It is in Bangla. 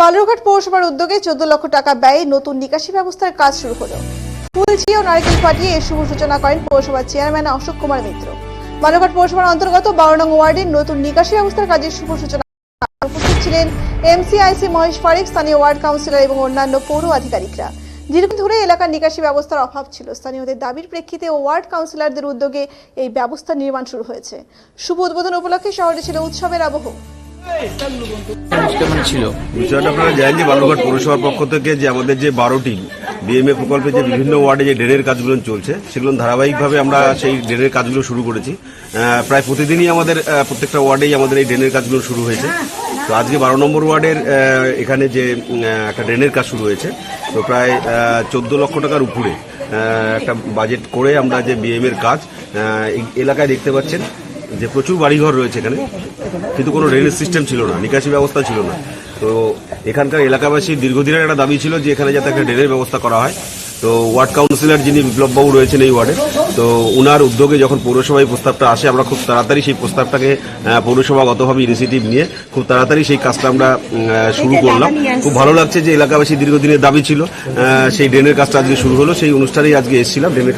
বালুরঘাট পৌরসভার উদ্যোগে চোদ্দ লক্ষ টাকা ব্যয়ে নতুন নিকাশি ব্যবস্থার কাজ শুরু হলো। ফুলঝি ও নারকেল ফাটিয়ে এর শুভ সূচনা করেন পৌরসভার চেয়ারম্যান অশোক কুমার মিত্র। বালুরঘাট পৌরসভার অন্তর্গত বারো নং ওয়ার্ডের নতুন নিকাশি ব্যবস্থার কাজের শুভ সূচনা উপস্থিত ছিলেন এমসিআইসি মহেশ ফারিক, স্থানীয় ওয়ার্ড কাউন্সিলর এবং অন্যান্য পৌর আধিকারিকরা। দীর্ঘদিন ধরে এলাকার নিকাশি ব্যবস্থার অভাব ছিল। স্থানীয়দের দাবির প্রেক্ষিতে ওয়ার্ড কাউন্সিলরদের উদ্যোগে এই ব্যবস্থা নির্মাণ শুরু হয়েছে। শুভ উদ্বোধন উপলক্ষে শহরে ছিল উৎসবের আবহ। কেমন ছিল। আপনারা জানেন যে পৌরসভার পক্ষ থেকে যে আমাদের যে বারোটি ডিএমএ প্রকল্পে যে বিভিন্ন ওয়ার্ডে যে ড্রেনের কাজগুলো চলছে, সেগুলো ধারাবাহিকভাবে আমরা সেই ড্রেনের কাজগুলো শুরু করেছি। প্রায় প্রতিদিনই আমাদের প্রত্যেকটা ওয়ার্ডেই আমাদের এই ড্রেনের কাজগুলো শুরু হয়েছে। তো আজকে বারো নম্বর ওয়ার্ডের এখানে যে একটা ড্রেনের কাজ শুরু হয়েছে। তো প্রায় চোদ্দ লক্ষ টাকার উপরে একটা বাজেট করে আমরা যে বিএম এর কাজ এলাকায় দেখতে পাচ্ছেন যে প্রচুর বাড়িঘর রয়েছে এখানে কিন্তু কোনো ড্রেনেজ সিস্টেম ছিল না নিকাশি ব্যবস্থা ছিল না। তো এখানকার এলাকাবাসী দীর্ঘদিনের একটা দাবি ছিল যে এখানে যাতে একটা ড্রেনের ব্যবস্থা করা হয়। তো ওয়ার্ড কাউন্সিলর যিনি বিপ্লববাবু রয়েছেন এই ওয়ার্ডে তো উনার উদ্যোগে যখন পৌরসভায় এই প্রস্তাবটা আসে আমরা খুব তাড়াতাড়ি সেই প্রস্তাবটাকে পৌরসভাগতভাবে ইনিশিয়েটিভ নিয়ে খুব তাড়াতাড়ি সেই কাজটা আমরা শুরু করলাম। খুব ভালো লাগছে যে এলাকাবাসী দীর্ঘদিনের দাবি ছিল সেই ড্রেনের কাজটা আজকে শুরু হলো সেই অনুষ্ঠানেই আজকে এসেছিলাম ড্রেনের কাজ